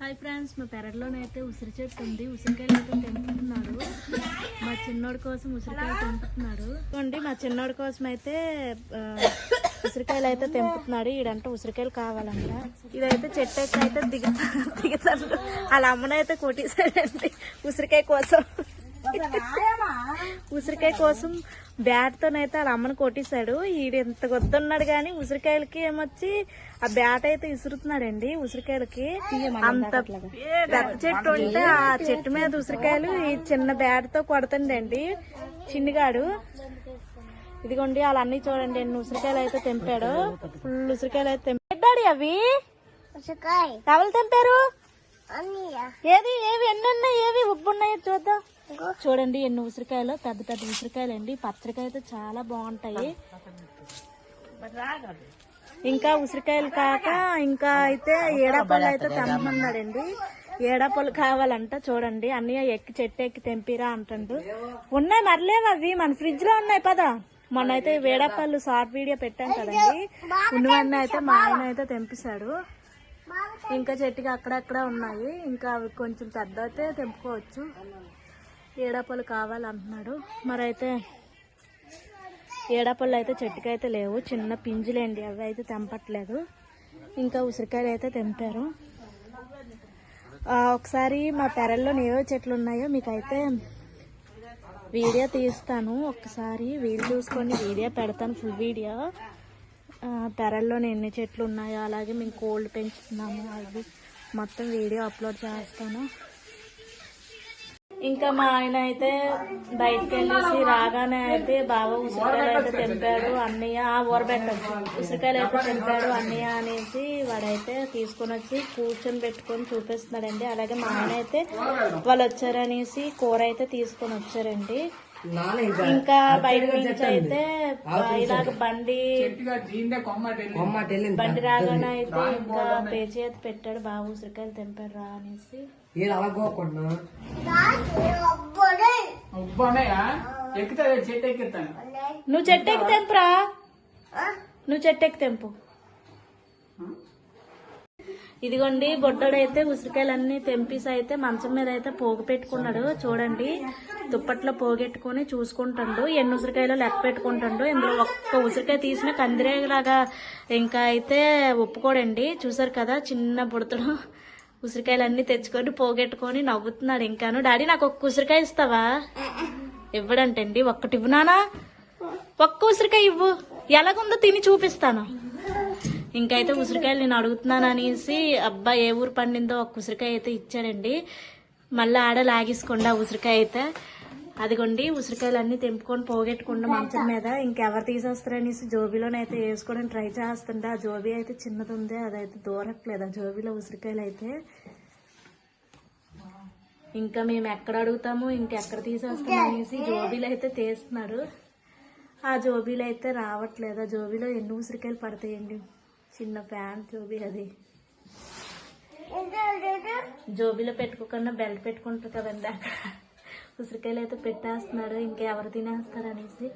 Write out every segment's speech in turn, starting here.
Hi friends మా పెరట్లోనైతే ఉసిరి చెట్టు ఉంది. ఉసిరికాయలు అయితే తెంపుతున్నాడు మా చిన్నోడి కోసం ఉసిరికాయలు తెంపుతున్నాడు చూడండి మా చిన్నోడి కోసం అయితే ఉసిరికాయలు అయితే తెంపుతున్నాడు. ఈడంటే ఉసిరికాయలు కావాలంట. ఇదైతే చెట్టు అయితే దిగుతా దిగుతాడు అలా అమ్మనైతే కొట్టేశాడండి ఉసిరికాయ కోసం. ఉసిరికాయ కోసం బ్యాట్ తోనైతే వాళ్ళ అమ్మని కొట్టేశాడు. ఈడు ఎంత గొద్దున్నాడు కానీ ఉసిరికాయలకి ఏమొచ్చి ఆ బ్యాట్ అయితే ఇసురుతున్నాడండి ఉసిరికాయలకి. అంత పెద్ద చెట్టు ఉంటే ఆ చెట్టు మీద ఉసిరికాయలు ఈ చిన్న బ్యాట్తో కొడుతుండండి చిన్నగాడు. ఇదిగోండి వాళ్ళ అన్ని చూడండి ఎన్ని ఉసిరికాయలు అయితే తెంపాడు. ఫుల్ ఉసిరికాయలు అయితే తెంపాడు అవి? ఎవరు తెంపారు? ఏది? ఏవి? ఎన్ని ఉన్నాయి? ఏవి? ఉబ్బున్నాయో చూద్దాం. చూడండి ఎన్ని ఉసిరికాయలు పెద్ద పెద్ద ఉసిరికాయలు అండి పచ్చడికాయ చాలా బాగుంటాయి. ఇంకా ఉసిరికాయలు కాక ఇంకా అయితే ఏడాపళ్ళు అయితే తెమ్మన్నాడండి. ఏడాపళ్ళు కావాలంట చూడండి. అన్నయ్య ఎక్కి చెట్టు ఎక్కి తెంపిరా అంటుండు. ఉన్నాయి మరలేవు అవి. మన ఫ్రిడ్జ్లో ఉన్నాయి పదా. మొన్న అయితే వేడాపళ్ళు షార్ట్ వీడియో పెట్టాం కదండి. ఉన్నవన్నీ అయితే మా ఆయన అయితే తెంపిస్తాడు. ఇంకా చెట్టుకి అక్కడక్కడ ఉన్నాయి. ఇంకా అవి కొంచెం పెద్ద అయితే తెంపుకోవచ్చు. ఏడాపళ్ళు కావాలంటున్నాడు. మరైతే ఏడాపళ్ళు అయితే చెట్టుకైతే అయితే లేవు. చిన్న పింజులేండి అవి అయితే తెంపట్లేదు. ఇంకా ఉసిరికాయలు అయితే తెంపారు. ఒకసారి మా పెరల్లో ఏవో చెట్లు ఉన్నాయో మీకైతే వీడియో తీస్తాను. ఒకసారి వీలు చూసుకొని వీడియో పెడతాను ఫుల్ వీడియో. పెరల్లోనే పెరల్లో ఎన్ని చెట్లు ఉన్నాయో అలాగే మేము కోల్డ్ పెంచుతున్నాము. అవి మొత్తం వీడియో అప్లోడ్ చేస్తాను. ఇంకా మా ఆయన అయితే బయటకు వెళ్ళేసి రాగానే అయితే బాబా ఉసిరికాయలు అయితే తెంపాడు అన్నయ్య ఆ ఊరబెట్టచ్చు ఉసిరికాయలు అయితే తెంపాడు అన్నయ్య అనేసి వాడైతే తీసుకొని వచ్చి కూర్చొని పెట్టుకొని చూపిస్తున్నాడండి. అలాగే మా ఆయన అయితే వాళ్ళు వచ్చారనేసి కూర అయితే తీసుకొని వచ్చారండి. ఇంకా బయట నుంచి అయితే ఇలాగ బండి బండి రాగానే అయితే ఇంకా పేచి అయితే పెట్టాడు బాగా ఉసిరికాయలు తెంపాడు రా అనేసి. ఎక్కుతుంది చెట్టు నువ్వు చెట్టెక్కి తెంపురా. నువ్వు చెట్టెక్కి తెంపు. ఇదిగోండి బొడ్డోడైతే ఉసిరికాయలన్నీ తెంపేసి అయితే మంచం మీద అయితే పోగు పెట్టుకున్నాడు. చూడండి దుప్పట్లో పోగెట్టుకుని చూసుకుంటాడు. ఎన్ని ఉసిరికాయలు లెక్క పెట్టుకుంటాడు. ఇందులో ఒక్క ఉసిరికాయ తీసిన కందిరేలాగా ఇంకా అయితే ఒప్పుకోడండి. చూసారు కదా చిన్న బుడతడు ఉసిరికాయలన్నీ తెచ్చుకొని పోగెట్టుకొని నవ్వుతున్నాడు ఇంకాను. డాడీ నాకు ఒక్క ఉసిరికాయ ఇస్తావా? ఇవ్వడంటండి. ఒక్కటి ఇవ్వు నానా? ఒక్క ఉసిరికాయ ఇవ్వు. ఎలాగుందో తిని చూపిస్తాను. ఇంకైతే ఉసిరికాయలు నేను అడుగుతున్నాను అనేసి అబ్బా ఏ ఊరు పండిందో ఒక ఉసిరికాయ అయితే ఇచ్చాడండి. మళ్ళీ ఆడ లాగేసుకోండి ఆ ఉసిరికాయ అయితే. అదిగోండి ఉసిరికాయలు అన్ని తెంపుకొని పోగొట్టుకుండా మంచం మీద. ఇంకెవరు తీసేస్తారనేసి జోబీలోనైతే వేసుకోవడానికి ట్రై చేస్తుండే ఆ జోబీ అయితే చిన్నది ఉంది అదైతే దూరట్లేదు. ఆ జోబీలో ఉసిరికాయలు అయితే ఇంకా మేము ఎక్కడ అడుగుతాము ఇంకెక్కడ తీసేస్తాము అనేసి జోబీలు అయితే తీస్తున్నాడు ఆ జోబీలు అయితే రావట్లేదు. ఆ జోబీలో ఎన్ని ఉసిరికాయలు పడతాయండి? చిన్న ప్యాంట్ జోబీ అది. జోబీలో పెట్టుకోకుండా బెల్ట్ పెట్టుకుంటారు కదండి అక్కడ. ఉసిరికాయలు అయితే పెట్టేస్తున్నాడు ఇంకెవరు తినేస్తారు అనేసి.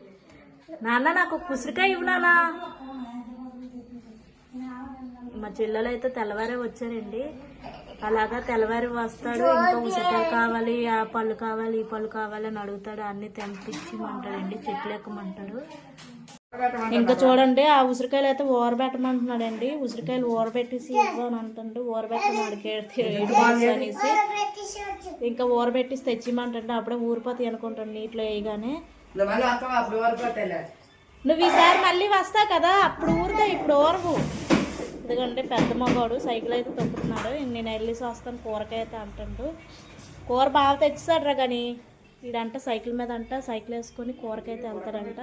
నాన్న నాకు ఉసిరికాయ ఇవ్వు నాన్న. మా చెల్లెలు అయితే తెల్లవారే వచ్చారండి. అలాగా తెల్లవారి వస్తాడు ఇంకా ఉసిరికాయ కావాలి ఆ పళ్ళు కావాలి ఈ పళ్ళు కావాలి అని అడుగుతాడు. అన్ని తెంపించమంటాడండి చెట్లు ఎక్కమంటాడు. ఇంకా చూడండి ఆ ఉసిరికాయలు అయితే ఊరబెట్టమంటున్నాడండి ఉసిరికాయలు ఊరబెట్టేసి ఇవ్వు అని అంటుండు. ఊరబెట్టమాడికి అనేసి. ఇంకా ఊరబెట్టేసి తెచ్చిమంటుంటే అప్పుడే ఊరిపోతాయి అనుకుంటాను నీటిలో వేయగానే. నువ్వు ఈసారి మళ్ళీ వస్తావు కదా? అప్పుడు ఊరుతా ఇప్పుడు ఊరవు. ఎందుకంటే పెద్ద మగవాడు సైకిల్ అయితే తొక్కుతున్నాడు. నేను వెళ్ళేసి వస్తాను కూరకాయ అయితే అంటుండు. కూర బాగా తెచ్చేసాడురా కానీ వీడంట సైకిల్ మీద అంట సైకిల్ వేసుకొని కూరకైతే వెళ్తాడంట.